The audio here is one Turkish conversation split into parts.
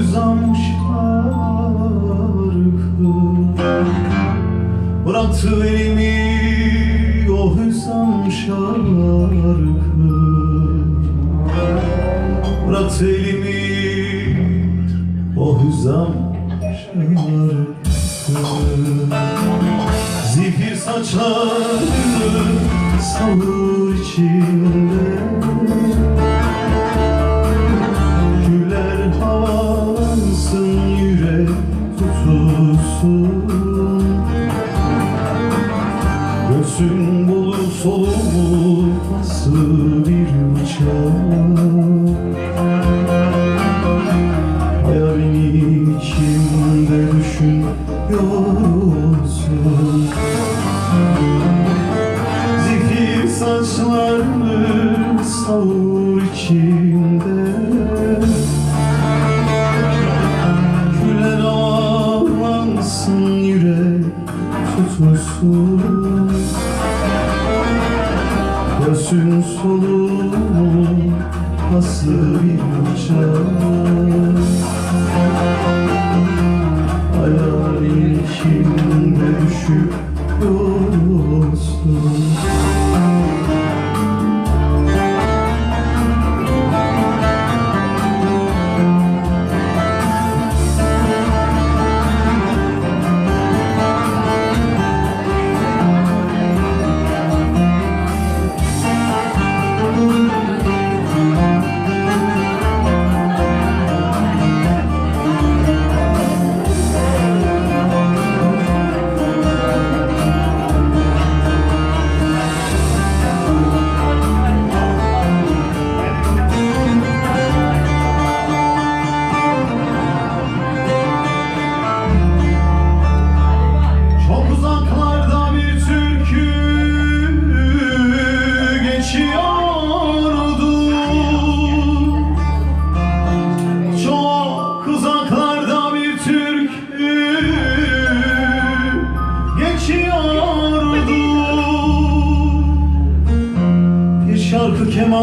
uzamış şarkı. Bıraktı elimi o hüzam şarkı. Bıraktı elimi o hüzam şarkı. Zifir saçları savur için nasıl bir bıçak Hayalini içimde düşünüyorsun? Zifir saçlarını savur içinde Göğsün soluğu nasıl bir bıçak Hayalin içinde düşüp yolsun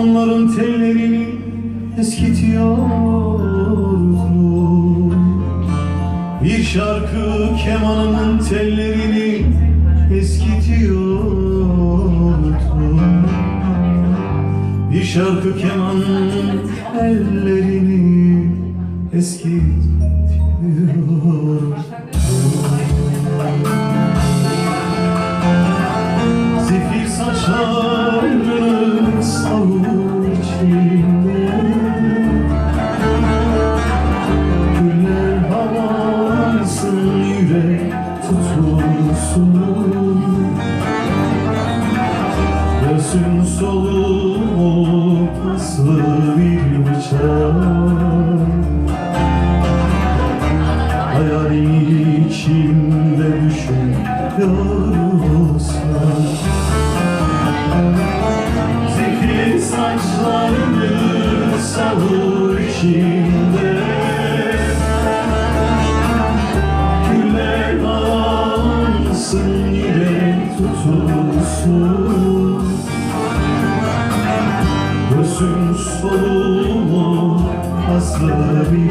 şarkı kemanların tellerini eskitiyordu bir şarkı kemanının tellerini eskitiyordu Bir şarkı kemanın tellerini eskitiyordu düşünüyorsan Zifir saçlarını savur içinde Güller ağlansın tutulsun Gözün soluğu aslı bir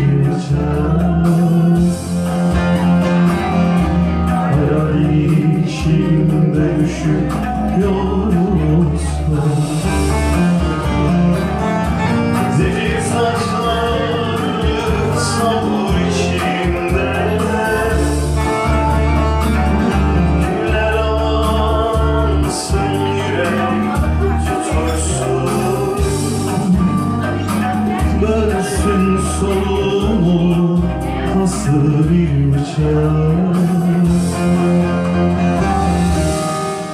nasıl bir bıçak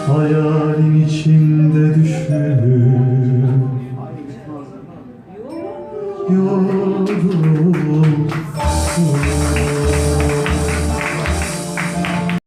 Hayalin içinde düşünüp